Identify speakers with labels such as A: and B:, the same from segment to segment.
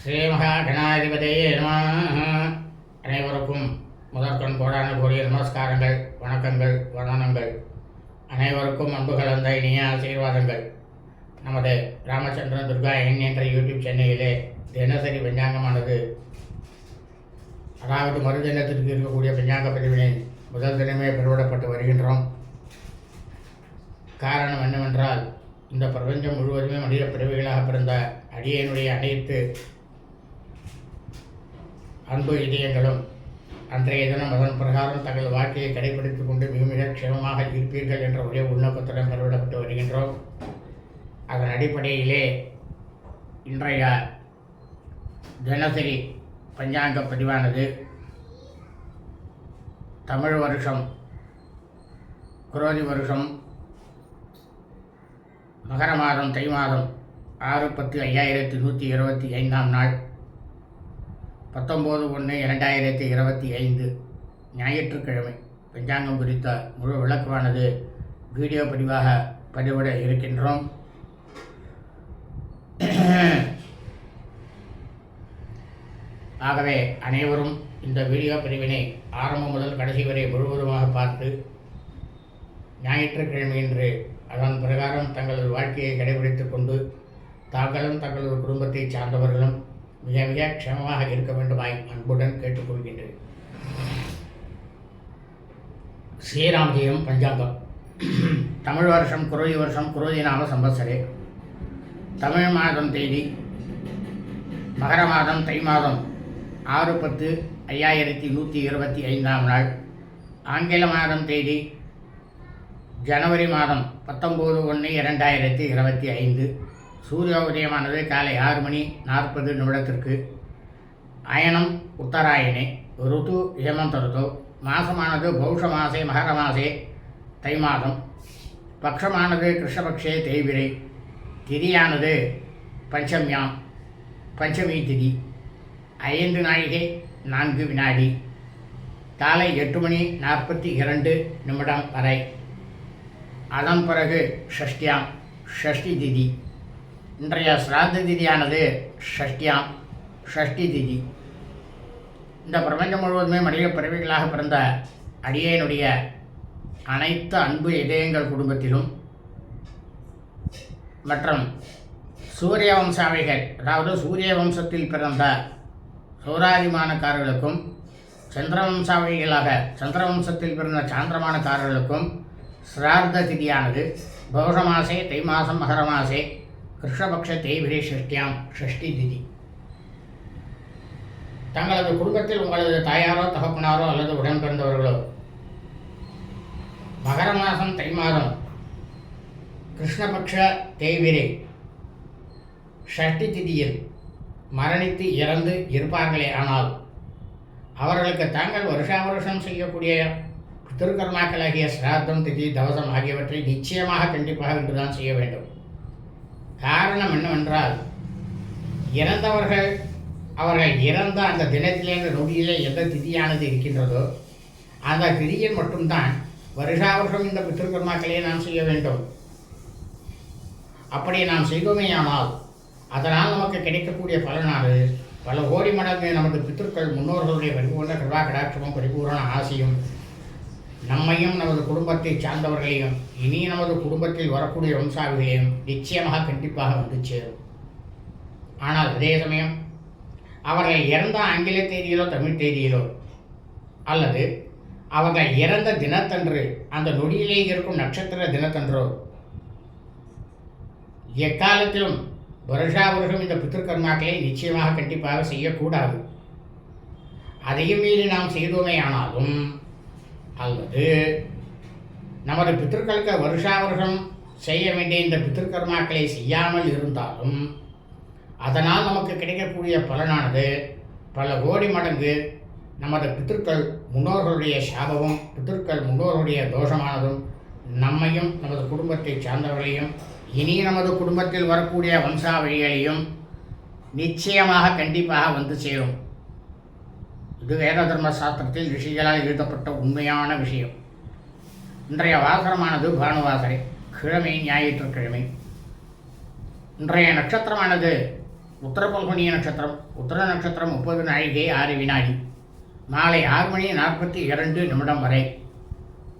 A: ஸ்ரீ மகாகணாதிபதியே நம. அனைவருக்கும் முதற்கண் கோடான கூடிய நமஸ்காரங்கள் வணக்கங்கள் வணனங்கள் அனைவருக்கும் அன்பு கலந்த இனிய ஆசீர்வாதங்கள். நமது ராமச்சந்திரன் துர்கா என் என்ற யூடியூப் சேனலிலே தினசரி பஞ்சாங்கமானது. அதாவது மறுதினத்திற்கு இருக்கக்கூடிய பஞ்சாங்க பிரிவினை முதல் தினமே பெருவிடப்பட்டு வருகின்றோம். காரணம் என்னவென்றால் இந்த பிரபஞ்சம் முழுவதுமே மனித பிறவிகளாக பிறந்த அடியனுடைய அனைத்து அன்பு இதயங்களும் அன்றைய தினம் அதன் பிரகாரம் தங்கள் வாழ்க்கையை கடைபிடித்துக் கொண்டு மிக மிக க்ஷமமாக இருப்பீர்கள் என்ற ஒரே உள்நோக்கத்துடன் கருவிடப்பட்டு வருகின்றோம். அதன் அடிப்படையிலே இன்றைய தினசரி பஞ்சாங்க பதிவானது தமிழ் வருஷம் குரோதி வருஷம் மகர மாதம் தை மாதம் ஆறு பத்து ஐயாயிரத்தி நூற்றி இருபத்தி ஐந்தாம் நாள். பத்தொம்போது ஒன்று இரண்டாயிரத்தி இருபத்தி ஐந்து ஞாயிற்றுக்கிழமை. பஞ்சாங்கம் குறித்த முழு விளக்கமானது வீடியோ பதிவாக பதிவிட இருக்கின்றோம். ஆகவே அனைவரும் இந்த வீடியோ பிரிவினை ஆரம்பம் முதல் கடைசி வரை முழுவதுமாக பார்த்து ஞாயிற்றுக்கிழமையன்று அதன் பிரகாரம் தங்களது வாழ்க்கையை கடைபிடித்துக் கொண்டு தாங்களும் தங்களது குடும்பத்தை சார்ந்தவர்களும் மிக மிக க்ஷமமாக இருக்க வேண்டுமாய் அன்புடன் கேட்டுக்கொள்கின்றேன். ஸ்ரீராம்ஜியம் பஞ்சாங்கம். தமிழ் வருஷம் குரோதி வருஷம் குரோதி நாம சம்பத்சரே தமிழ் மாதம் தேதி மகர மாதம் தை மாதம் ஆறு பத்து ஐயாயிரத்தி நூற்றி இருபத்தி ஐந்தாம் நாள். ஆங்கில மாதம் தேதி ஜனவரி மாதம் பத்தொம்போது ஒன்று இரண்டாயிரத்தி இருபத்தி ஐந்து. சூரிய உதயமானது காலை ஆறு மணி நாற்பது நிமிடத்திற்கு. அயனம் உத்தராயணே ருது ஹேமந்த ருத்து மாசமானது பௌஷ மாசே மகர மாசே தை மாதம். பக்ஷமானது கிருஷ்ணபக்ஷே தேய்விரை திதியானது பஞ்சம்யாம் பஞ்சமி திதி. ஐந்து நாழிகை நான்கு வினாடி. காலை எட்டு மணி நாற்பத்தி இரண்டு நிமிடம் வரை. அதன் பிறகு ஷஷ்டியாம் ஷஷ்டி திதி. இன்றைய சிராத்த திதியானது ஷஷ்டியாம் ஷஷ்டி திதி இந்த பிரபஞ்சம் முழுவதுமே மனித பிறவிகளாக பிறந்த அடியேனுடைய அனைத்து அன்பு இதயங்கள் குடும்பத்திலும் மற்றும் சூரிய வம்சாவைகள் அதாவது சூரிய வம்சத்தில் பிறந்த சௌராதிமானக்காரர்களுக்கும் சந்திர சந்திரவம்சத்தில் சந்திர வம்சத்தில் பிறந்த சாந்திரமானக்காரர்களுக்கும் சிரார்த்த திதியானது பௌஷ மாசே தை மாதம் மகர மாசே கிருஷ்ணபக்ஷ தேய்பிரி ஷஷ்டியாம் ஷஷ்டி திதி தங்களது குடும்பத்தில் உங்களது தாயாரோ தகப்பனாரோ அல்லது உடன் பிறந்தவர்களோ மகர மாதம் தை மாதம் கிருஷ்ணபக்ஷ தேய்விரே ஷஷ்டி திதியில் மரணித்து இறந்து இருப்பார்களே ஆனால் அவர்களுக்கு தாங்கள் வருஷா வருஷம் செய்யக்கூடிய திருக்கர்மாக்களாகிய சிராத்தம் திதி தவசம் ஆகியவற்றை நிச்சயமாக கண்டிப்பாக இன்றுதான் செய்ய வேண்டும். காரணம் என்னவென்றால் இறந்தவர்கள் அவர்கள் இறந்த அந்த தினத்திலே அந்த நொடியிலே எந்த திதியானது இருக்கின்றதோ அந்த திதியில் மட்டும்தான் வருஷா வருஷம் இந்த பித்திருக்கர்மாக்களையே நாம் செய்ய வேண்டும். அப்படி நாம் செய்தோமேயானால் அதனால் நமக்கு கிடைக்கக்கூடிய பலனானது பல கோடி மடங்கு நமது பித்திருக்கள் முன்னோர்களுடைய பரிபூர்ண கிருபா கடாட்சமும் பரிபூர்ண ஆசையும் நம்மையும் நமது குடும்பத்தை சார்ந்தவர்களையும் இனி நமது குடும்பத்தில் வரக்கூடிய வம்சாவிகளையும் நிச்சயமாக கண்டிப்பாக வந்து சேரும். ஆனால் அதே சமயம் அவர்கள் இறந்த ஆங்கில தேதியிலோ தமிழ் தேதியிலோ அல்லது அவர்கள் இறந்த தினத்தன்று அந்த நொடியிலே இருக்கும் நட்சத்திர தினத்தன்றோ எக்காலத்திலும் வருஷா வருஷம் இந்த பித்திருக்கர்மாக்களை நிச்சயமாக கண்டிப்பாக செய்யக்கூடாது. அதையும் மீறி நாம் செய்தோமே ஆனாலும் அல்லது நமது பித்திருக்களுக்கு வருஷா வருஷம் செய்ய வேண்டிய இந்த பித்திருக்கர்மாக்களை செய்யாமல் இருந்தாலும் அதனால் நமக்கு கிடைக்கக்கூடிய பலனானது பல கோடி மடங்கு நமது பித்திருக்கள் முன்னோர்களுடைய சாபமும் பித்திருக்கள் முன்னோர்களுடைய தோஷமானதும் நம்மையும் நமது குடும்பத்தை சார்ந்தவர்களையும் இனி நமது குடும்பத்தில் வரக்கூடிய வம்சாவழிகளையும் நிச்சயமாக கண்டிப்பாக வந்து சேரும். இது வேத தர்ம சாஸ்திரத்தில் ரிஷிகளால் எழுதப்பட்ட உண்மையான விஷயம். இன்றைய வாசனமானது பானுவாசரை. கிழமை ஞாயிற்றுக்கிழமை. இன்றைய நட்சத்திரமானது உத்தர பல்குனிய நட்சத்திரம் உத்தர நட்சத்திரம் முப்பது நாழிகை ஆறு வினாடி. மாலை ஆறு மணி நாற்பத்தி இரண்டு நிமிடம் வரை.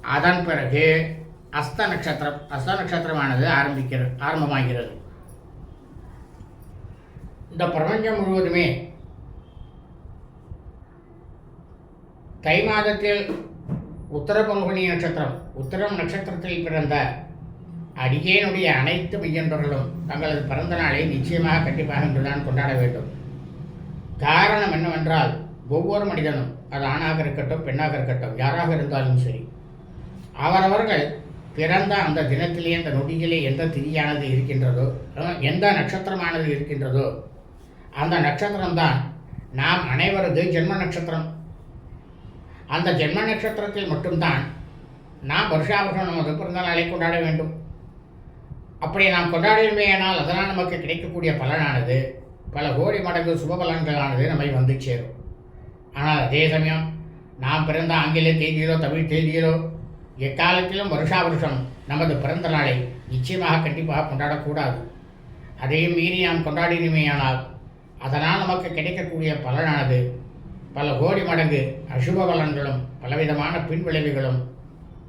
A: அதன் பிறகு அஸ்த நட்சத்திரம் அஸ்த நட்சத்திரமானது ஆரம்பிக்கிறது ஆரம்பமாகிறது. இந்த பிரபஞ்சம் முழுவதுமே தை மாதத்தில் உத்தர பங்குனி நட்சத்திரம் உத்தரம் நட்சத்திரத்தில் பிறந்த அடியேனுடைய அனைத்து மையன்பர்களும் தங்களது பிறந்த நாளை நிச்சயமாக கண்டிப்பாக இன்றுதான் கொண்டாட வேண்டும். காரணம் என்னவென்றால் ஒவ்வொரு மனிதனும் அது ஆணாக இருக்கட்டும் பெண்ணாக இருக்கட்டும் யாராக இருந்தாலும் சரி அவரவர்கள் பிறந்த அந்த தினத்திலே அந்த நொடியிலே எந்த திதியானது இருக்கின்றதோ எந்த நட்சத்திரமானது இருக்கின்றதோ அந்த நட்சத்திரம்தான் நாம் அனைவரது ஜென்ம நட்சத்திரம். அந்த ஜென்ம நட்சத்திரத்தில் மட்டும்தான் நாம் வருஷாவிருஷம் நமது பிறந்த நாளை கொண்டாட வேண்டும். அப்படி நாம் கொண்டாடினோமேயானால் அதனால் நமக்கு கிடைக்கக்கூடிய பலனானது பல கோடி மடங்கு சுப பலன்களானது நம்மை வந்து சேரும். ஆனால் அதே சமயம் நாம் பிறந்த ஆங்கில தேதியிலோ தமிழ் தேதியிலோ எக்காலத்திலும் வருஷா வருஷம் நமது பிறந்த நாளை நிச்சயமாக கண்டிப்பாக கொண்டாடக்கூடாது. அதையும் மீறி நாம் கொண்டாடினுமேயானால் அதனால் நமக்கு கிடைக்கக்கூடிய பலனானது பல கோடி மடங்கு அசுப பலன்களும் பலவிதமான பின்விளைவுகளும்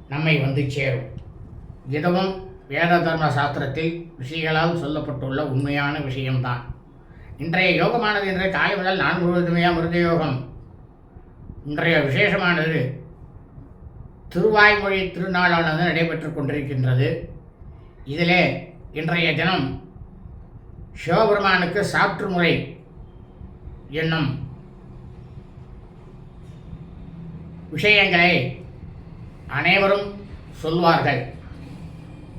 A: நம்மை வந்து சேரும். இதுவும் வேத தர்ம சாஸ்திரத்தில் ரிஷிகளால் சொல்லப்பட்டுள்ள உண்மையான விஷயம்தான். இன்றைய யோகமானது இன்றைய காலை முதல் நான் முழுவதுமே மிருத யோகம் இன்றைய விசேஷமானது திருவாய்மொழி திருநாளானது நடைபெற்றுக் கொண்டிருக்கின்றது. இதிலே இன்றைய தினம் சிவபெருமானுக்கு சாற்று முறை என்னும் விஷயங்களை அனைவரும் சொல்வார்கள்.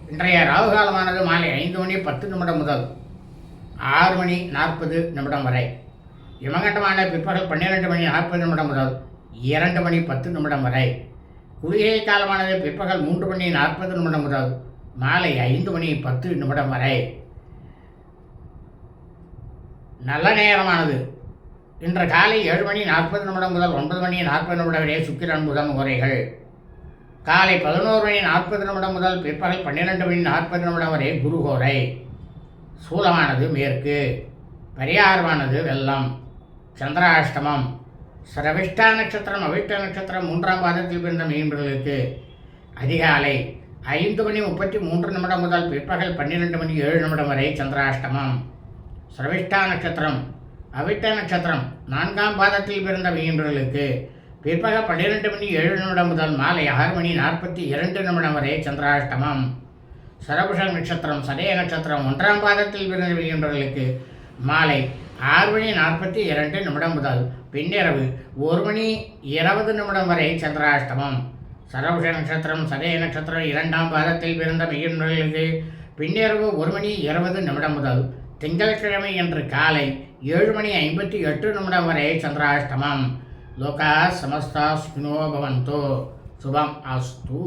A: இன்றைய ராகு காலமானது மாலை ஐந்து மணி பத்து நிமிடம் முதல் ஆறு மணி நாற்பது நிமிடம் வரை. யமகண்டமான பிற்பகல் பன்னிரெண்டு மணி நாற்பது நிமிடம் முதல் இரண்டு மணி பத்து நிமிடம் வரை. குளிகை காலமானது பிற்பகல் மூன்று மணி நாற்பது நிமிடம் முதல் மாலை ஐந்து மணி பத்து நிமிடம் வரை. நல்ல நேரமானது. இன்று காலை ஏழு மணி நாற்பது நிமிடம் முதல் ஒன்பது மணி நாற்பது நிமிடம் வரை சுக்கிரன் புதன் உரைகள். காலை பதினோரு மணி நாற்பது நிமிடம் முதல் பிற்பகல் பன்னிரெண்டு மணி நாற்பது நிமிடம் வரை குருகோரை சூலமானது மேற்கு பரிகாரமானது வெள்ளம் சந்திராஷ்டமம் சிரவிஷ்டா நட்சத்திரம் அவிஷ்ட நட்சத்திரம் மூன்றாம் பாதத்தில் பிறந்த மீன்களுக்கு. அதிகாலை ஐந்து மணி முப்பத்தி மூன்று நிமிடம் முதல் பிற்பகல் பன்னிரெண்டு மணி ஏழு நிமிடம் வரை சந்திராஷ்டமம் சிரவிஷ்டா நட்சத்திரம் அவிட்ட நட்சத்திரம் நான்காம் பாதத்தில் பிறந்த மீன்களுக்கு பிற்பகல் பன்னிரெண்டு மணி ஏழு நிமிடம் முதல் மாலை ஆறு மணி நாற்பத்தி இரண்டு நிமிடம் வரை சந்திராஷ்டமம். சரபுஷ நட்சத்திரம் சதய நட்சத்திரம் ஒன்றாம் பாதத்தில் பிறந்த மீன்களுக்கு மாலை ஆறு மணி நாற்பத்தி இரண்டு நிமிடம் முதல் பின்னிரவு ஒரு மணி இருபது நிமிடம் வரை சந்திராஷ்டமம். சரபுஷ நட்சத்திரம் சதய நட்சத்திரம் இரண்டாம் பாதத்தில் பிறந்த மீன்களுக்கு பின்னிரவு ஒரு மணி இருபது நிமிடம் முதல் திங்கட்கிழமை என்று காலை ஏழு மணி ஐம்பத்தி எட்டு நிமிடம் வரை சந்திராஷ்டமம். லோகா சமஸ்தா ஸ்னோ பவந்தோ. சுபம் அஸ்து.